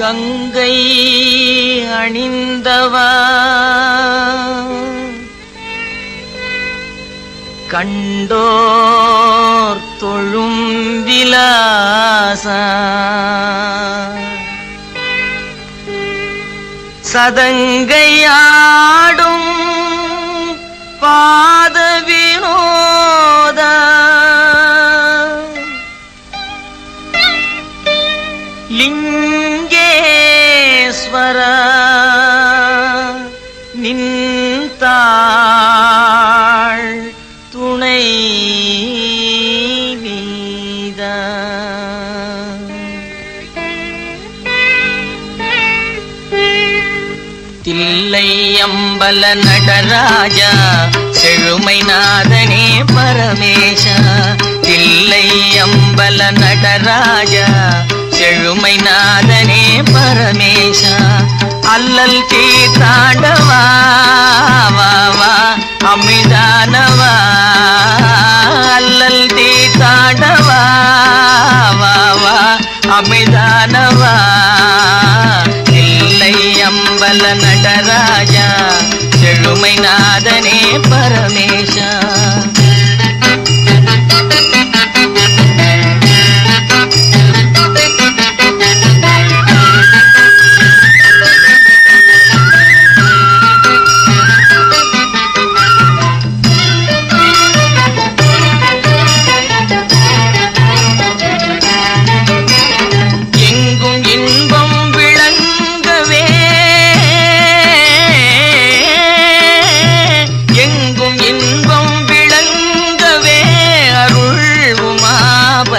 கங்கை அணிந்தவா? கண்டோர் தொழும் விலாச. சதங்கையாடும் பாதவினோ நீத தில்லை அம்பல நடராஜா செழுமை நாதனே பரமேஷா தில்லை அம்பல நடராஜா செழுமை நாதனே பரமேஷா அல்லல் தீர்த்தாண்டவா வா வா அமிதானவா அம்பல நடராஜா செழுமை நாதனே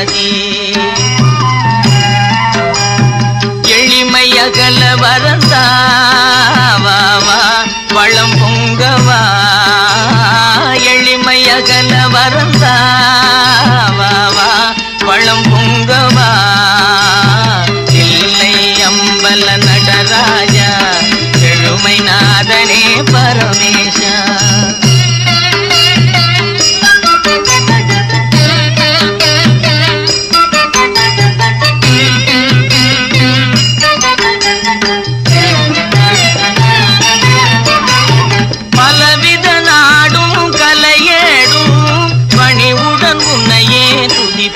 பதி எளிமை அகல வரந்தாவா வளம் பொங்கவா. எளிமை அகல வரந்தாவா வளம் பொங்கவா. இல்லை அம்பல நடராஜா எழுமை நாதனே பரமேஷா.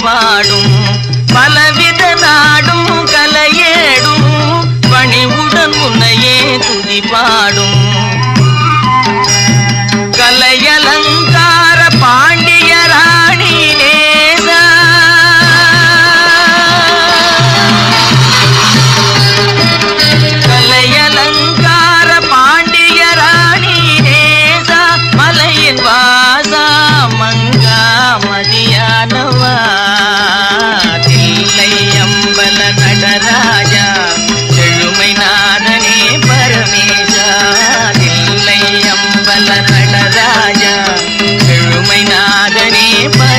பாடும். பலவித நாடும் கலையேடும் பணிவுடன் உன்னையே துதி பாடும் ப